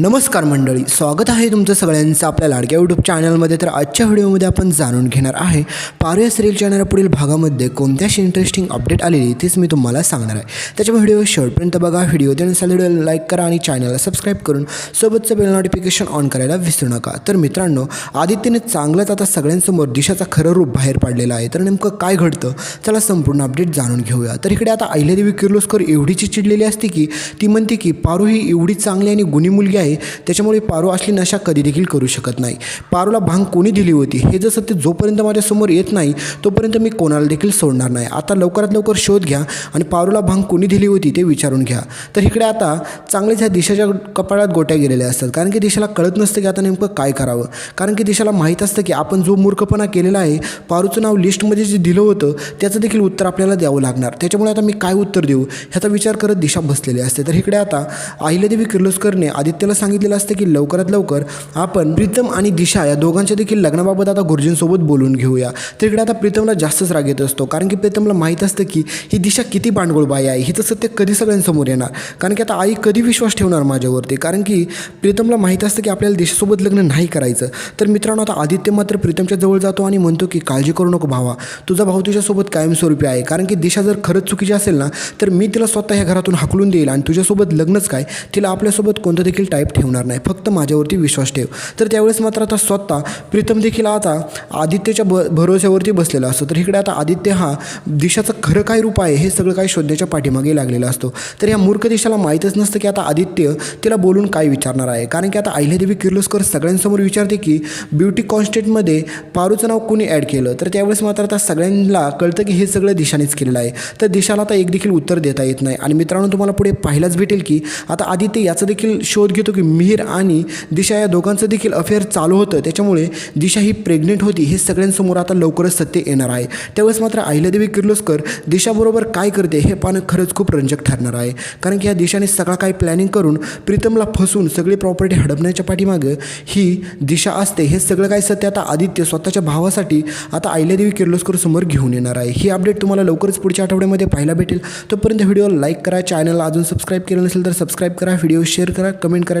नमस्कार मंडळी स्वागत आहे तुमचं सगळ्यांचं आपल्या लाडक्या यूट्यूब चॅनलमध्ये तर आजच्या व्हिडिओमध्ये आपण जाणून घेणार आहे पारू या येणाऱ्या चॅनल पुढील भागामध्ये कोणत्याशी इंटरेस्टिंग अपडेट आलेली तेच मी तुम्हाला सांगणार आहे. त्याच्या व्हिडिओ शेवटपर्यंत बघा व्हिडिओ त्यानुसार व्हिडिओला लाईक करा आणि चॅनलला सबस्क्राईब करून सोबतचं बेल नोटिफिकेशन ऑन करायला विसरू नका. तर मित्रांनो आदित्यने चांगलंच आता सगळ्यांसमोर दिशाचा खरं रूप बाहेर पाडलेलं आहे. तर नेमकं काय घडतं? चला संपूर्ण अपडेट जाणून घेऊया. तर इकडे आता अहिल्यादेवी किर्लोस्कर एवढीची चिडलेली असते की ती म्हणते की पारू ही एवढी चांगली आणि गुणी मुलगी आहे त्याच्यामुळे पारू असली नशा कधी देखील करू शकत नाही. पारूला भांग कोणी दिली होती? हे जसं ते जोपर्यंत माझ्यासमोर येत नाही तोपर्यंत मी कोणाला देखील सोडणार नाही. आता लवकरात लवकर शोध घ्या आणि पारूला भांग कोणी दिली होती ते विचारून घ्या. तर इकडे आता चांगलेच ह्या दिशाच्या कपाळात गोट्या गेलेल्या असतात. कारण की दिशाला कळत नसतं की आता नेमकं काय करावं. कारण की दिशाला माहीत असतं की आपण जो मूर्खपणा केलेला आहे पारूचं नाव लिस्टमध्ये जे दिलं होतं त्याचं देखील उत्तर आपल्याला द्यावं लागणार. त्याच्यामुळे आता मी काय उत्तर देऊ? ह्याचा विचार करत दिशा बसलेली असते. तर इकडे आता अहिल्यादेवी किर्लोस्करने आदित्यला सांगितलेलं असतं की लवकरात लवकर आपण प्रीतम आणि दिशा या दोघांच्या देखील लग्नाबाबत आता गुरुजींसोबत बोलून घेऊया. तिकडे आता प्रीतमला जास्तच राग येत असतो. कारण की प्रीतमला माहीत असतं की ही दिशा किती बांडगोळ बाई आहे. हिचं सत्य कधी सगळ्यांसमोर येणार? कारण की आता आई कधी विश्वास ठेवणार माझ्यावरती? कारण की प्रीतमला माहीत असतं की आपल्याला दिशासोबत लग्न नाही करायचं. तर मित्रांनो आता आदित्य मात्र प्रीतमच्या जवळ जातो आणि म्हणतो की काळजी करू नको भावा. तुझा भाऊ तुझ्यासोबत कायमस्वरूपी आहे. कारण की दिशा जर खरंच चुकीची असेल ना तर मी तिला स्वतः ह्या घरातून हाकलून देईल आणि तुझ्यासोबत लग्नच काय? तिला आपल्यासोबत कोणतं देखील गायब ठेवणार नाही. फक्त माझ्यावरती विश्वास ठेव. तर त्यावेळेस मात्र आता स्वतः प्रीतम देखील आता आदित्यच्या ब भरोश्यावरती बसलेला असतो. तर इकडे आता आदित्य हा दिशाचं खरं काय रूप आहे हे सगळं काय शोधण्याच्या पाठीमागे लागलेला असतो. तर या मूर्ख दिशाला माहीतच नसतं की आता आदित्य तिला बोलून काय विचारणार आहे. कारण की आता अहिल्यादेवी किर्लोस्कर सगळ्यांसमोर विचारते की ब्युटी कॉन्स्टेंटमध्ये पारूचं नाव कोणी ॲड केलं? तर त्यावेळेस मात्र आता सगळ्यांना कळतं की हे सगळं दिशानेच केलेलं आहे. तर दिशाला आता एक देखील उत्तर देता येत नाही. आणि मित्रांनो तुम्हाला पुढे पाहायलाच भेटेल की आता आदित्य याचा देखील शोध घेतो की मिहीर आणि दिशा या दोघांचं देखील अफेअर चालू होतं. त्याच्यामुळे दिशा ही प्रेग्नेंट होती हे सगळ्यांसमोर आता लवकरच सत्य येणार आहे. त्यावेळेस मात्र अहिल्यादेवी किर्लोस्कर दिशाबरोबर काय करते हे पाहणं खरंच खूप रंजक ठरणार आहे. कारण की या दिशाने सगळा काही प्लॅनिंग करून प्रीतमला फसून सगळी प्रॉपर्टी हडपण्याच्या पाठीमागं ही दिशा असते. हे सगळं काही सत्य आता आदित्य स्वतःच्या भावासाठी आता अहिल्यादेवी किर्लोस्कर समोर घेऊन येणार आहे. ही अपडेट तुम्हाला लवकरच पुढच्या आठवड्यामध्ये पाहायला भेटेल. तोपर्यंत व्हिडिओ लाईक करा चॅनलला अजून सबस्क्राईब केलं नसेल तर सबस्क्राईब करा व्हिडिओ शेअर करा कमेंट करा